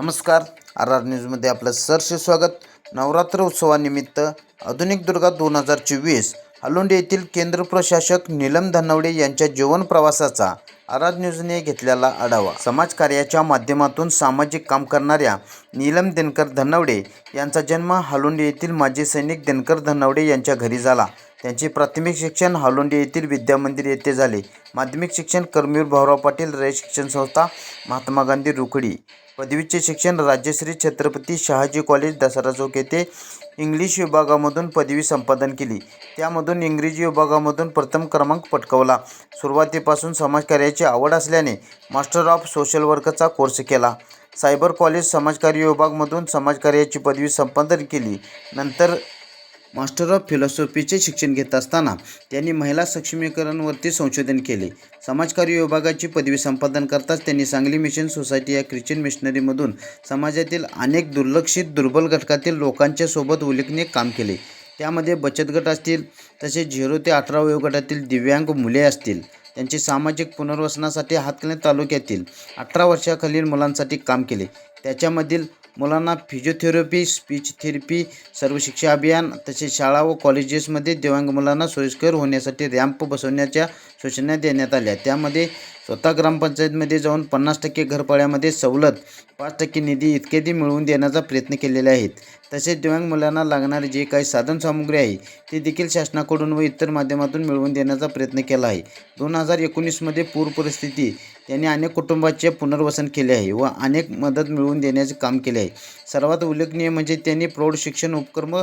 नमस्कार. R R न्यूजमध्ये आपलं सरसे स्वागत. नवरात्र उत्सवानिमित्त आधुनिक दुर्गा दोन हजार चोवीस हलोंडे येथील केंद्र प्रशासक नीलम धनवडे यांच्या जीवन प्रवासाचा आर आर न्यूजने घेतलेला आढावा. समाजकार्याच्या माध्यमातून सामाजिक काम करणाऱ्या नीलम दिनकर धनवडे यांचा जन्म हालोंडी येथील माजी सैनिक दिनकर धनवडे यांच्या घरी झाला. त्यांचे प्राथमिक शिक्षण हालोंडी येथील विद्यामंदिर येथे झाले. माध्यमिक शिक्षण कर्मवीर भाऊराव पाटील रय शिक्षण संस्था महात्मा गांधी रुखडी. पदवीचे शिक्षण राज्यश्री छत्रपती शहाजी कॉलेज दसरा चौक येथे इंग्लिश विभागामधून पदवी संपादन केली. त्यामधून इंग्रजी विभागामधून प्रथम क्रमांक पटकवला. सुरुवातीपासून समाजकार्याची आवड असल्याने मास्टर ऑफ सोशल वर्कचा कोर्स केला. सायबर कॉलेज समाजकार्य विभागमधून समाजकार्याची पदवी संपादन केली. नंतर मास्टर ऑफ फिलॉसॉफीचे शिक्षण घेत असताना त्यांनी महिला सक्षमीकरणवरती संशोधन केले. समाजकार्य विभागाची पदवी संपादन करताच त्यांनी सांगली मिशन सोसायटी या ख्रिश्चन मिशनरीमधून समाजातील अनेक दुर्लक्षित दुर्बल घटकातील लोकांच्या सोबत उल्लेखनीय काम केले. त्यामध्ये बचत गट असतील तसेच झिरो ते अठरा वयोगटातील दिव्यांग मुले असतील. त्यांचे सामाजिक पुनर्वसनासाठी हातकणे तालुक्यातील अठरा वर्षाखालील मुलांसाठी काम केले. त्याच्यामधील मुलांना फिजिओथेरपी स्पीच थेरपी सर्व शिक्षा अभियान तसेच शाळा व कॉलेजेसमध्ये दिव्यांग मुलांना सोयीस्कर होण्यासाठी रॅम्प बसवण्याच्या सूचना देण्यात आल्या. त्यामध्ये स्वतः ग्रामपंचायतमध्ये जाऊन पन्नास टक्के घरपाड्यामध्ये सवलत पाच टक्के निधी इत्यादी मिळवून देण्याचा प्रयत्न केलेले आहेत. तसेच दिव्यांग मुलांना लागणारे जे काही साधनसामुग्री आहे ते देखील शासनाकडून व इतर माध्यमातून मिळवून देण्याचा प्रयत्न केला आहे. दोन हजार एकोणीसमध्ये पूर परिस्थिती त्यांनी अनेक कुटुंबाचे पुनर्वसन केले आहे व अनेक मदत मिळवून देण्याचे काम केले आहे. सर्वात उल्लेखनीय म्हणजे त्यांनी प्रौढ शिक्षण उपक्रम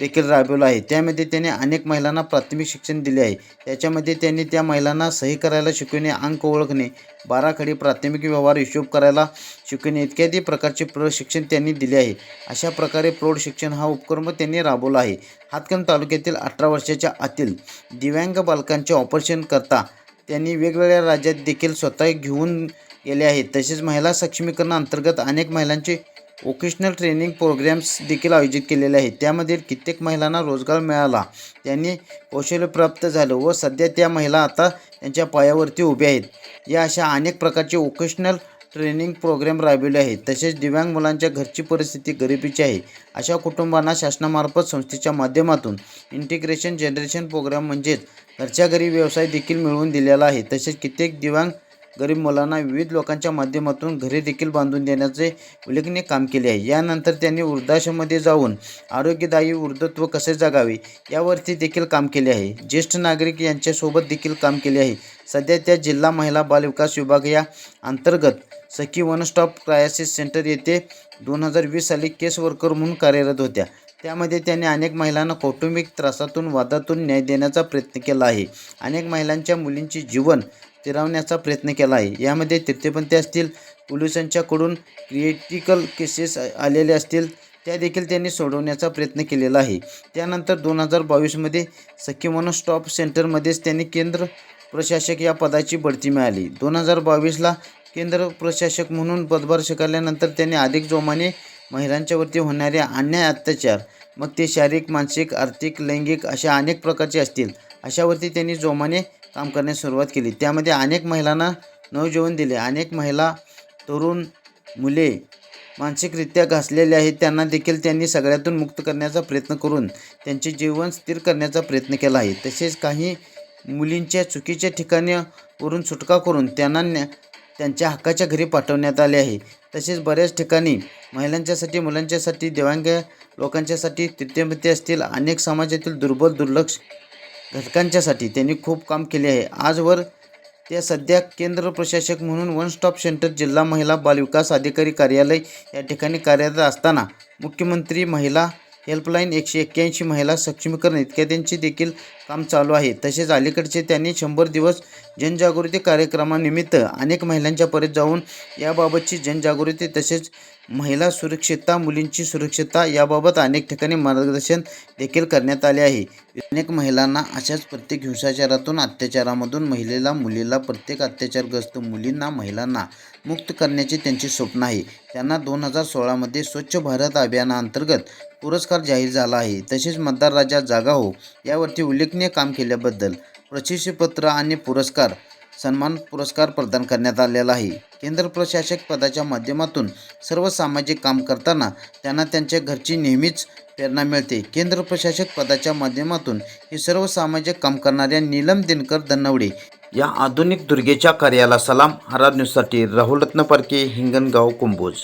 देखील राबवला आहे. त्यामध्ये त्यांनी अनेक महिलांना प्राथमिक शिक्षण दिले आहे. त्याच्यामध्ये त्यांनी त्या महिलांना सही करायला शिकवणे अंक ओळखणे बाराखडी प्राथमिक व्यवहार हिशोब करायला शिकवणे इत्यादी प्रकारचे प्रशिक्षण त्यांनी दिले आहे. अशा प्रकारे प्रौढ शिक्षण हा उपक्रम त्यांनी राबवला आहे. हातकण तालुक्यातील अठरा वर्षाच्या आतील दिव्यांग बालकांचे ऑपरेशन करता त्यांनी वेगवेगळ्या राज्यात देखील स्वतः घेऊन गेले आहेत. तसेच महिला सक्षमीकरण अंतर्गत अनेक महिलांचे वोकेशनल ट्रेनिंग प्रोग्रॅम्स देखील आयोजित केलेले आहेत. त्यामध्ये कित्येक महिलांना रोजगार मिळाला. त्यांनी कौशल्य प्राप्त झालं व सध्या त्या महिला आता त्यांच्या पायावरती उभ्या आहेत. या अशा अनेक प्रकारचे वोकेशनल ट्रेनिंग प्रोग्राम राबविले आहेत. तसेच दिव्यांग मुलांच्या घरची परिस्थिती गरिबीची आहे. अशा कुटुंबांना शासनामार्फत संस्थेच्या माध्यमातून इंटिग्रेशन जनरेशन प्रोग्राम म्हणजेच घरच्या घरी व्यवसाय देखील मिळवून दिलेला आहे. तसेच कित्येक दिव्यांग गरीब मुलांना विविध लोकांच्या माध्यमातून घरे देखील बांधून देण्याचे उल्लेखनीय काम केले आहे. यानंतर त्यांनी वृद्धाश्रममध्ये जाऊन आरोग्यदायी वृद्धत्व कसे जगावे यावरती देखील काम केले आहे. ज्येष्ठ नागरिक यांच्यासोबत देखील काम केले आहे. सध्या त्या जिल्हा महिला बालविकास विभाग या अंतर्गत Sakhi one stop crisis centre येथे दोन हजार वीस साली केस वर्कर म्हणून कार्यरत होत्या. त्यामध्ये त्यांनी अनेक महिलांना कौटुंबिक त्रासातून वादातून न्याय देण्याचा प्रयत्न केला आहे. अनेक महिलांच्या मुलींचे जीवन तिरावण्याचा प्रयत्न केला आहे. यामध्ये तृतीयपंथी असतील पोलिसांच्याकडून क्रिएटिकल केसेस आलेले असतील त्या देखील त्यांनी सोडवण्याचा प्रयत्न केलेला आहे. त्यानंतर दोन हजार बावीसमध्ये सखी म्हणून स्टॉप सेंटरमध्येच त्यांनी केंद्र प्रशासक या पदाची बढती मिळाली. दोन हजार बावीसला केंद्र प्रशासक म्हणून पदभार स्वीकारल्यानंतर त्यांनी अधिक जोमाने महिलांच्यावरती होणारे अन्याय अत्याचार मग ते शारीरिक मानसिक आर्थिक लैंगिक अशा अनेक प्रकारचे असतील अशावरती त्यांनी जोमाने काम करण्यास सुरुवात केली. त्यामध्ये अनेक महिलांना नवजीवन दिले. अनेक महिला तरुण मुले मानसिकरित्या घासलेले आहेत. त्यांना देखील त्यांनी सगळ्यातून मुक्त करण्याचा प्रयत्न करून त्यांचे जीवन स्थिर करण्याचा प्रयत्न केला आहे. तसेच काही मुलींच्या चुकीच्या ठिकाणी वरून सुटका करून त्यांना न्या त्यांच्या हक्काच्या घरी पाठवण्यात आले आहे. तसेच बऱ्याच ठिकाणी महिलांच्यासाठी मुलांच्यासाठी दिव्यांग लोकांच्यासाठी तृतीयमती असतील. अनेक समाजातील दुर्बल दुर्लक्ष घटकांच्यासाठी त्यांनी खूप काम केले आहे. आजवर त्या सध्या केंद्र प्रशासक म्हणून वन स्टॉप सेंटर जिल्हा महिला बालविकास अधिकारी कार्यालय या ठिकाणी कार्यरत असताना मुख्यमंत्री महिला हेल्पलाईन एकशे एक्क्याऐंशी महिला सक्षमीकरण इत्यादींचे देखील काम चालू आहे. तसेच अलीकडचे त्यांनी शंभर दिवस जनजागृती कार्यक्रमानिमित्त अनेक महिलांच्या परत जाऊन याबाबतची जनजागृती तसेच महिला सुरक्षितता मुलींची सुरक्षितता याबाबत अनेक ठिकाणी मार्गदर्शन देखील करण्यात आले आहे. अनेक महिलांना अशाच प्रत्येक हिंसाचारातून अत्याचारामधून महिलेला मुलीला प्रत्येक अत्याचारग्रस्त मुलींना महिलांना मुक्त करण्याचे त्यांचे स्वप्न आहे. त्यांना दोन हजार सोळामध्ये स्वच्छ भारत अभियानाअंतर्गत पुरस्कार जाहीर झाला आहे. तसेच मतदार राजा जागा हो यावरती उल्लेख उल्लेखनीय काम केल्याबद्दल प्रशस्तीपत्र आणि पुरस्कार सन्मान पुरस्कार प्रदान करण्यात आलेला आहे. केंद्र प्रशासक पदाच्या माध्यमातून सर्व सामाजिक काम करताना त्यांना त्यांच्या घरची नेहमीच प्रेरणा मिळते. केंद्र प्रशासक पदाच्या माध्यमातून हे सर्व सामाजिक काम करणाऱ्या नीलम दिनकर दन्नवडे या आधुनिक दुर्गेच्या कार्याला सलाम. हरार न्यूजसाठी राहुल रत्न परके हिंगणगाव कुंभोज.